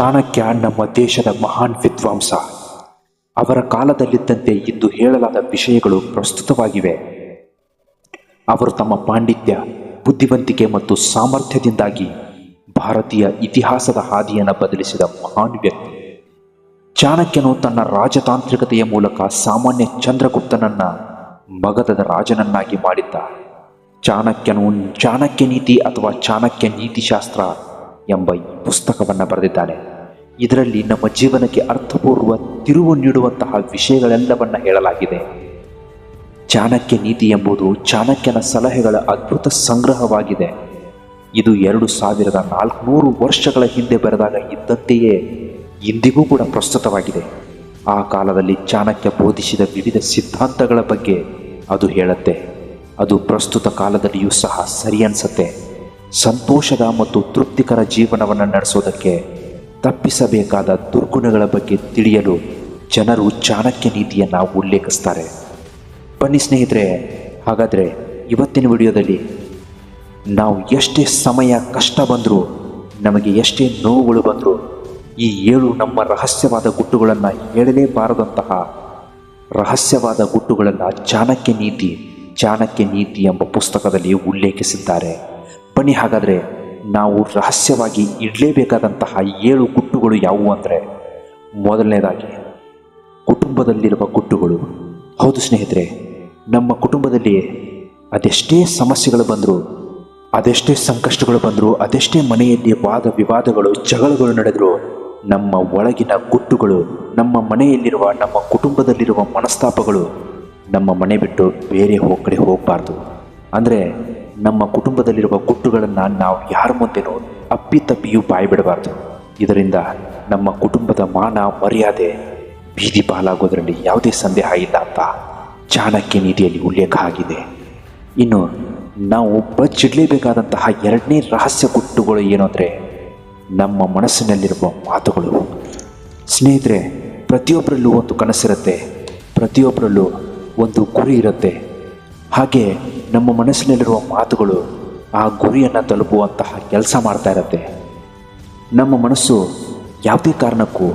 ಚಾಣಕ್ಯ ನಮ್ಮ ದೇಶದ ಮಹಾನ್ ವಿದ್ವಾಂಸ. ಅವರ ಕಾಲದಲ್ಲಿದ್ದಂತೆ ಇಂದು ಹೇಳಲಾದ ವಿಷಯಗಳು ಪ್ರಸ್ತುತವಾಗಿವೆ. ಅವರು ತಮ್ಮ ಪಾಂಡಿತ್ಯ, ಬುದ್ಧಿವಂತಿಕೆ ಮತ್ತು ಸಾಮರ್ಥ್ಯದಿಂದಾಗಿ ಭಾರತೀಯ ಇತಿಹಾಸದ ಹಾದಿಯನ್ನು ಬದಲಿಸಿದ ಮಹಾನ್ ವ್ಯಕ್ತಿ. ಚಾಣಕ್ಯನು ತನ್ನ ರಾಜತಾಂತ್ರಿಕತೆಯ ಮೂಲಕ ಸಾಮಾನ್ಯ ಚಂದ್ರಗುಪ್ತನನ್ನ ಮಗಧದ ರಾಜನನ್ನಾಗಿ ಮಾಡಿದ್ದ. ಚಾಣಕ್ಯನು ಚಾಣಕ್ಯ ನೀತಿ ಅಥವಾ ಚಾಣಕ್ಯ ನೀತಿಶಾಸ್ತ್ರ ಎಂಬ ಈ ಪುಸ್ತಕವನ್ನು ಬರೆದಿದ್ದಾನೆ. ಇದರಲ್ಲಿ ನಮ್ಮ ಜೀವನಕ್ಕೆ ಅರ್ಥಪೂರ್ವ ತಿರುವು ನೀಡುವಂತಹ ವಿಷಯಗಳೆಲ್ಲವನ್ನ ಹೇಳಲಾಗಿದೆ. ಚಾಣಕ್ಯ ನೀತಿ ಎಂಬುದು ಚಾಣಕ್ಯನ ಸಲಹೆಗಳ ಅದ್ಭುತ ಸಂಗ್ರಹವಾಗಿದೆ. ಇದು ಎರಡು ಸಾವಿರದ ನಾಲ್ಕುನೂರು ವರ್ಷಗಳ ಹಿಂದೆ ಬರೆದಾಗ ಇದ್ದಂತೆಯೇ ಇಂದಿಗೂ ಕೂಡ ಪ್ರಸ್ತುತವಾಗಿದೆ. ಆ ಕಾಲದಲ್ಲಿ ಚಾಣಕ್ಯ ಬೋಧಿಸಿದ ವಿವಿಧ ಸಿದ್ಧಾಂತಗಳ ಬಗ್ಗೆ ಅದು ಹೇಳುತ್ತೆ. ಅದು ಪ್ರಸ್ತುತ ಕಾಲದಲ್ಲಿಯೂ ಸಹ ಸರಿ ಅನ್ಸತ್ತೆ. ಸಂತೋಷದ ಮತ್ತು ತೃಪ್ತಿಕರ ಜೀವನವನ್ನು ನಡೆಸೋದಕ್ಕೆ ತಪ್ಪಿಸಬೇಕಾದ ದುರ್ಗುಣಗಳ ಬಗ್ಗೆ ತಿಳಿಯಲು ಜನರು ಚಾಣಕ್ಯ ನೀತಿಯನ್ನು ಉಲ್ಲೇಖಿಸ್ತಾರೆ. ಬನ್ನಿ ಸ್ನೇಹಿತರೆ, ಹಾಗಾದರೆ ಇವತ್ತಿನ ವಿಡಿಯೋದಲ್ಲಿ ನಾವು ಎಷ್ಟೇ ಸಮಯ ಕಷ್ಟ ಬಂದರೂ, ನಮಗೆ ಎಷ್ಟೇ ನೋವುಗಳು ಬಂದರೂ, ಈ ಏಳು ನಮ್ಮ ರಹಸ್ಯವಾದ ಗುಟ್ಟುಗಳನ್ನು ಹೇಳಲೇಬಾರದಂತಹ ರಹಸ್ಯವಾದ ಗುಟ್ಟುಗಳನ್ನು ಚಾಣಕ್ಯ ನೀತಿ ಚಾಣಕ್ಯ ನೀತಿ ಎಂಬ ಪುಸ್ತಕದಲ್ಲಿ ಉಲ್ಲೇಖಿಸಿದ್ದಾರೆ. ಬನ್ನಿ ಹಾಗಾದರೆ ನಾವು ರಹಸ್ಯವಾಗಿ ಇಡಲೇಬೇಕಾದಂತಹ ಏಳು ಗುಟ್ಟುಗಳು ಯಾವುವು ಅಂದರೆ ಮೊದಲನೇದಾಗಿ ಕುಟುಂಬದಲ್ಲಿರುವ ಗುಟ್ಟುಗಳು. ಹೌದು ಸ್ನೇಹಿತರೆ, ನಮ್ಮ ಕುಟುಂಬದಲ್ಲಿ ಅದೆಷ್ಟೇ ಸಮಸ್ಯೆಗಳು ಬಂದರೂ, ಅದೆಷ್ಟೇ ಸಂಕಷ್ಟಗಳು ಬಂದರೂ, ಅದೆಷ್ಟೇ ಮನೆಯಲ್ಲಿ ವಾದ ವಿವಾದಗಳು, ಜಗಳಗಳು ನಡೆದರೂ ನಮ್ಮ ಒಳಗಿನ ಗುಟ್ಟುಗಳು, ನಮ್ಮ ಮನೆಯಲ್ಲಿರುವ, ನಮ್ಮ ಕುಟುಂಬದಲ್ಲಿರುವ ಮನಸ್ತಾಪಗಳು ನಮ್ಮ ಮನೆ ಬಿಟ್ಟು ಬೇರೆ ಕಡೆ ಹೋಗಬಾರ್ದು. ಅಂದರೆ ನಮ್ಮ ಕುಟುಂಬದಲ್ಲಿರುವ ಗುಟ್ಟುಗಳನ್ನು ನಾವು ಯಾರ ಮುಂದೆನೂ ಅಪ್ಪಿತಪ್ಪಿಯೂ ಬಾಯಿ ಬಿಡಬಾರ್ದು ಇದರಿಂದ ನಮ್ಮ ಕುಟುಂಬದ ಮಾನ, ಮರ್ಯಾದೆ ಬೀದಿ ಪಾಲಾಗೋದ್ರಲ್ಲಿ ಯಾವುದೇ ಸಂದೇಹ ಇಲ್ಲ ಅಂತ ಚಾಣಕ್ಯ ನೀತಿಯಲ್ಲಿ ಉಲ್ಲೇಖ ಆಗಿದೆ. ಇನ್ನು ನಾವು ಬಚ್ಚಿಡಲೇಬೇಕಾದಂತಹ ಎರಡನೇ ರಹಸ್ಯ ಗುಟ್ಟುಗಳು ಏನು ಅಂದರೆ ನಮ್ಮ ಮನಸ್ಸಿನಲ್ಲಿರುವ ಮಾತುಗಳು. ಸ್ನೇಹಿತರೆ ಪ್ರತಿಯೊಬ್ಬರಲ್ಲೂ ಒಂದು ಕನಸಿರುತ್ತೆ ಪ್ರತಿಯೊಬ್ಬರಲ್ಲೂ ಒಂದು ಗುರಿ ಇರುತ್ತೆ. ಹಾಗೆ ನಮ್ಮ ಮನಸ್ಸಿನಲ್ಲಿರುವ ಮಾತುಗಳು ಆ ಗುರಿಯನ್ನು ತಲುಪುವಂತಹ ಕೆಲಸ ಮಾಡ್ತಾ ಇರುತ್ತೆ. ನಮ್ಮ ಮನಸ್ಸು ಯಾವುದೇ ಕಾರಣಕ್ಕೂ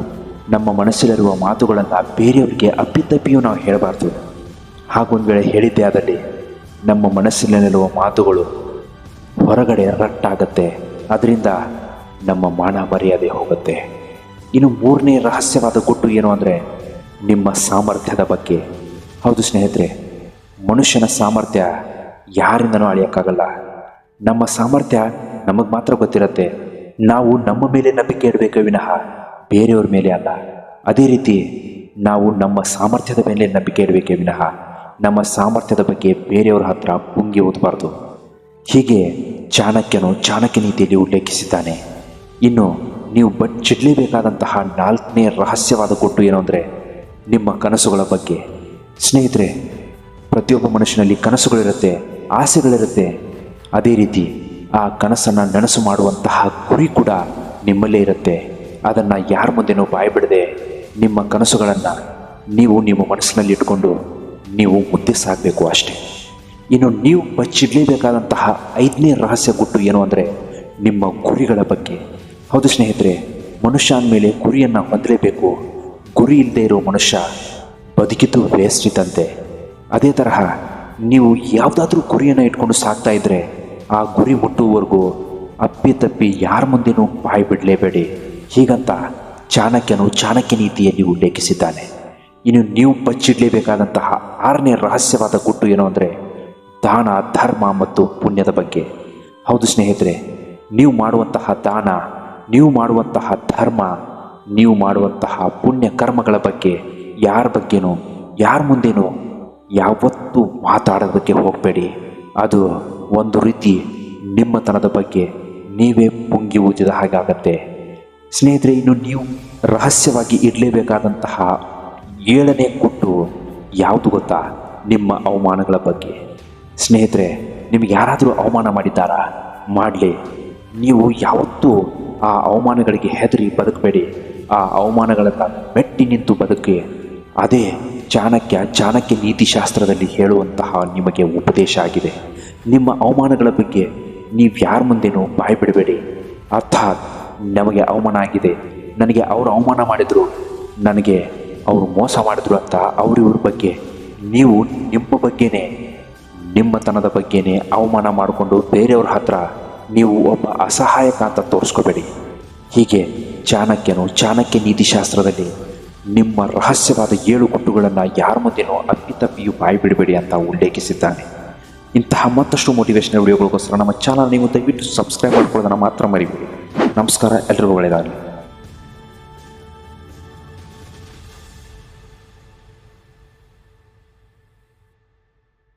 ನಮ್ಮ ಮನಸ್ಸಲ್ಲಿರುವ ಮಾತುಗಳನ್ನು ಬೇರೆಯವರಿಗೆ ಅಪ್ಪಿತಪ್ಪಿಯೂ ನಾವು ಹೇಳಬಾರ್ದು. ಹಾಗೊಂದು ವೇಳೆ ಹೇಳಿದ್ದೇ ಆದಲ್ಲಿ ನಮ್ಮ ಮನಸ್ಸಿನಲ್ಲಿರುವ ಮಾತುಗಳು ಹೊರಗಡೆ ರಟ್ಟಾಗತ್ತೆ. ಅದರಿಂದ ನಮ್ಮ ಮಾನ ಮರ್ಯಾದೆ ಹೋಗುತ್ತೆ. ಇನ್ನು ಮೂರನೇ ರಹಸ್ಯವಾದ ಗುಟ್ಟು ಏನು ಅಂದರೆ ನಿಮ್ಮ ಸಾಮರ್ಥ್ಯದ ಬಗ್ಗೆ. ಹೌದು ಸ್ನೇಹಿತರೆ, ಮನುಷ್ಯನ ಸಾಮರ್ಥ್ಯ ಯಾರಿಂದನೂ ಅಳಿಯೋಕ್ಕಾಗಲ್ಲ. ನಮ್ಮ ಸಾಮರ್ಥ್ಯ ನಮಗೆ ಮಾತ್ರ ಗೊತ್ತಿರುತ್ತೆ. ನಾವು ನಮ್ಮ ಮೇಲೆ ನಂಬಿಕೆ ಇಡಬೇಕೇ ವಿನಃ ಬೇರೆಯವ್ರ ಮೇಲೆ ಅಲ್ಲ. ಅದೇ ರೀತಿ ನಾವು ನಮ್ಮ ಸಾಮರ್ಥ್ಯದ ಮೇಲೆ ನಂಬಿಕೆ ಇಡಬೇಕೇ ವಿನಃ. ನಮ್ಮ ಸಾಮರ್ಥ್ಯದ ಬಗ್ಗೆ ಬೇರೆಯವರ ಹತ್ರ ಪುಂಗಿ ಓದಬಾರ್ದು. ಹೀಗೆ ಚಾಣಕ್ಯನು ಚಾಣಕ್ಯ ನೀತಿಯಲ್ಲಿ ಉಲ್ಲೇಖಿಸಿದ್ದಾನೆ. ಇನ್ನು ನೀವು ಬಚ್ಚಿಡಲೇಬೇಕಾದಂತಹ ನಾಲ್ಕನೇ ರಹಸ್ಯವಾದ ಕೊಟ್ಟು ಏನು ಅಂದರೆ ನಿಮ್ಮ ಕನಸುಗಳ ಬಗ್ಗೆ. ಸ್ನೇಹಿತರೆ, ಪ್ರತಿಯೊಬ್ಬ ಮನುಷ್ಯನಲ್ಲಿ ಕನಸುಗಳಿರುತ್ತೆ, ಆಸೆಗಳಿರುತ್ತೆ. ಅದೇ ರೀತಿ ಆ ಕನಸನ್ನು ನನಸು ಮಾಡುವಂತಹ ಗುರಿ ಕೂಡ ನಿಮ್ಮಲ್ಲೇ ಇರುತ್ತೆ. ಅದನ್ನು ಯಾರ ಮುಂದೆನೂ ಬಾಯಿ ಬಿಡದೆ ನಿಮ್ಮ ಕನಸುಗಳನ್ನು ನೀವು ನಿಮ್ಮ ಮನಸ್ಸಿನಲ್ಲಿ ಇಟ್ಕೊಂಡು ನೀವು ಮುದ್ದೆ ಸಾಗಬೇಕು ಅಷ್ಟೇ. ಇನ್ನು ನೀವು ಬಚ್ಚಿಡಲೇಬೇಕಾದಂತಹ ಐದನೇ ರಹಸ್ಯ ಗುಟ್ಟು ಏನು ಅಂದರೆ ನಿಮ್ಮ ಗುರಿಗಳ ಬಗ್ಗೆ. ಹೌದು ಸ್ನೇಹಿತರೆ ಮನುಷ್ಯ ಅಂದಮೇಲೆ ಗುರಿಯನ್ನು ಹೊಂದಲೇಬೇಕು. ಗುರಿ ಇಲ್ಲದೆ ಇರೋ ಮನುಷ್ಯ ಬದುಕಿದ್ದು ವೇಸ್ಟ್ ಇದ್ದಂತೆ ಅದೇ ತರಹ ನೀವು ಯಾವುದಾದ್ರೂ ಗುರಿಯನ್ನು ಇಟ್ಕೊಂಡು ಸಾಕ್ತಾ ಇದ್ದರೆ ಆ ಗುರಿ ಮುಟ್ಟುವವರೆಗೂ ಅಪ್ಪಿ ತಪ್ಪಿ ಯಾರ ಮುಂದೆನೂ ಬಾಯಿ ಬಿಡಲೇಬೇಡಿ. ಹೀಗಂತ ಚಾಣಕ್ಯನು ಚಾಣಕ್ಯ ನೀತಿಯಲ್ಲಿ ಉಲ್ಲೇಖಿಸಿದ್ದಾನೆ. ಇನ್ನು ನೀವು ಬಚ್ಚಿಡಲೇಬೇಕಾದಂತಹ ಆರನೇ ರಹಸ್ಯವಾದ ಗುಟ್ಟು ಏನು ಅಂದರೆ ದಾನ, ಧರ್ಮ ಮತ್ತು ಪುಣ್ಯದ ಬಗ್ಗೆ. ಹೌದು ಸ್ನೇಹಿತರೆ, ನೀವು ಮಾಡುವಂತಹ ದಾನ, ನೀವು ಮಾಡುವಂತಹ ಧರ್ಮ, ನೀವು ಮಾಡುವಂತಹ ಪುಣ್ಯ ಕರ್ಮಗಳ ಬಗ್ಗೆ ಯಾರ ಬಗ್ಗೆನೂ, ಯಾರ ಮುಂದೇನೋ ಯಾವತ್ತೂ ಮಾತಾಡೋದಕ್ಕೆ ಹೋಗಬೇಡಿ. ಅದು ಒಂದು ರೀತಿ ನಿಮ್ಮತನದ ಬಗ್ಗೆ ನೀವೇ ಪುಂಗಿ ಊದಿದ ಹಾಗಾಗತ್ತೆ ಸ್ನೇಹಿತರೆ, ಇನ್ನು ನೀವು ರಹಸ್ಯವಾಗಿ ಇಡಲೇಬೇಕಾದಂತಹ ಏಳನೇ ಕೊಟ್ಟು ಯಾವುದು ಗೊತ್ತಾ? ನಿಮ್ಮ ಅವಮಾನಗಳ ಬಗ್ಗೆ. ಸ್ನೇಹಿತರೆ, ನಿಮಗೆ ಯಾರಾದರೂ ಅವಮಾನ ಮಾಡಿದ್ದಾರಾ? ಮಾಡಲಿ. ನೀವು ಯಾವತ್ತೂ ಆ ಅವಮಾನಗಳಿಗೆ ಹೆದರಿ ಬದುಕಬೇಡಿ. ಆ ಅವಮಾನಗಳನ್ನು ಮೆಟ್ಟಿ ನಿಂತು ಬದುಕಿ ಅದೇ ಚಾಣಕ್ಯ ಚಾಣಕ್ಯ ನೀತಿಶಾಸ್ತ್ರದಲ್ಲಿ ಹೇಳುವಂತಹ ನಿಮಗೆ ಉಪದೇಶ ಆಗಿದೆ. ನಿಮ್ಮ ಅವಮಾನಗಳ ಬಗ್ಗೆ ನೀವು ಯಾರ ಮುಂದೆನೂ ಬಾಯಿ ಬಿಡಬೇಡಿ ಅರ್ಥಾತ್ ನಮಗೆ ಅವಮಾನ ಆಗಿದೆ. ನನಗೆ ಅವರು ಅವಮಾನ ಮಾಡಿದರು, ನನಗೆ ಅವರು ಮೋಸ ಮಾಡಿದ್ರು ಅಂತ ಅವರಿವ್ರ ಬಗ್ಗೆ ನೀವು ನಿಮ್ಮ ಬಗ್ಗೆನೇ, ನಿಮ್ಮತನದ ಬಗ್ಗೆನೇ ಅವಮಾನ ಮಾಡಿಕೊಂಡು ಬೇರೆಯವ್ರ ಹತ್ರ ನೀವು ಒಬ್ಬ ಅಸಹಾಯಕ ಅಂತ ತೋರಿಸ್ಕೋಬೇಡಿ. ಹೀಗೆ ಚಾಣಕ್ಯನು ಚಾಣಕ್ಯ ನೀತಿಶಾಸ್ತ್ರದಲ್ಲಿ ನಿಮ್ಮ ರಹಸ್ಯವಾದ ಏಳು ಗುಟ್ಟುಗಳನ್ನು ಯಾರ ಮುಂದೆನೋ ಅಪ್ಪಿತಪ್ಪಿಯೂ ಬಾಯಿ ಬಿಡಬೇಡಿ ಅಂತ ಉಲ್ಲೇಖಿಸಿದ್ದಾನೆ. ಇಂತಹ ಮತ್ತಷ್ಟು ಮೋಟಿವೇಶನಲ್ ವಿಡಿಯೋಗಳಿಗೋಸ್ಕರ ನಮ್ಮ ಚಾನಲ್ ನೀವು ದಯವಿಟ್ಟು ಸಬ್ಸ್ಕ್ರೈಬ್ ಮಾಡ್ಕೊಳ್ಳೋದನ್ನು ಮಾತ್ರ ಮರಿಬೇಡಿ. ನಮಸ್ಕಾರ, ಎಲ್ರಿಗೂ ಒಳ್ಳೆಯದಾಗಲಿ.